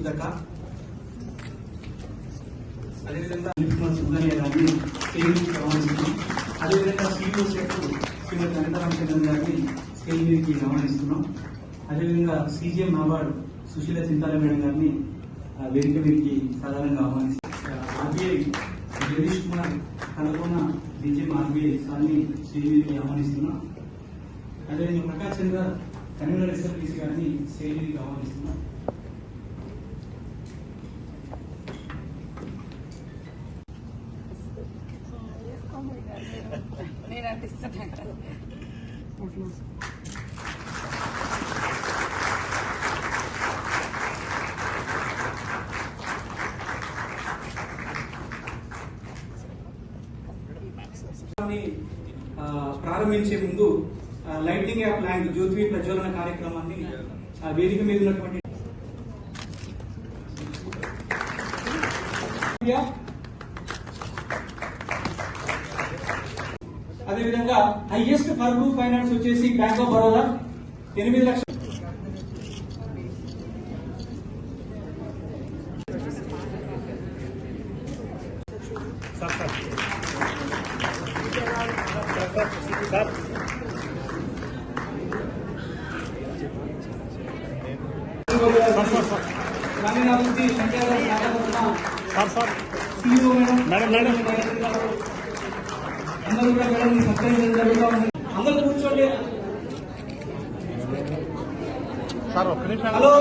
సుధక అదేవిధంగా నిపుణుల గారిని స్టేజ్ మీదకి అదేవిధంగా సీఈఓ సెట్ శ్రీమతి అనిత గారిని మీదకి అదేవిధంగా సీజీఎం నాబార్డ్ సుశీల చింతాల మేడం గారిని వేదిక మీదకి సాధారణంగా ఆహ్వానిస్తున్నాం. ఆర్బీఐ జగదీష్ కుమార్ కనుగొన్న విజయం ఆర్బీఐ సార్ని స్టేజ్ మీదకి ఆహ్వానిస్తున్నాం. అదేవిధంగా ప్రకాష్ చంద్ర కన్వీనర్ ఎస్ఎల్బీసీ గారిని స్టేజ్ మీదకి ఆహ్వానిస్తున్నాం. నేను కదా ప్రారంభించే ముందు లైటింగ్ యాప్ ల్యాండ్ జ్యోతి ప్రజ్వలన కార్యక్రమాన్ని ఆ, వేదిక మీద ఉన్నటువంటి అదేవిధంగా హైయెస్ట్ ఫర్బు ఫైనాన్స్ వచ్చేసి బ్యాంక్ ఆఫ్ బరోడా ఎనిమిది లక్షలు గ్రామీణాభివృద్ధి పంచాయతీ శాఖ తరఫున CEO మేడం మేడం, మేడం. అందరూ కూడా మేడం సత్కరించడం జరుగుతూ ఉంది అందరూ కూర్చోండి సార్ ఒక్క నిమిషం హలో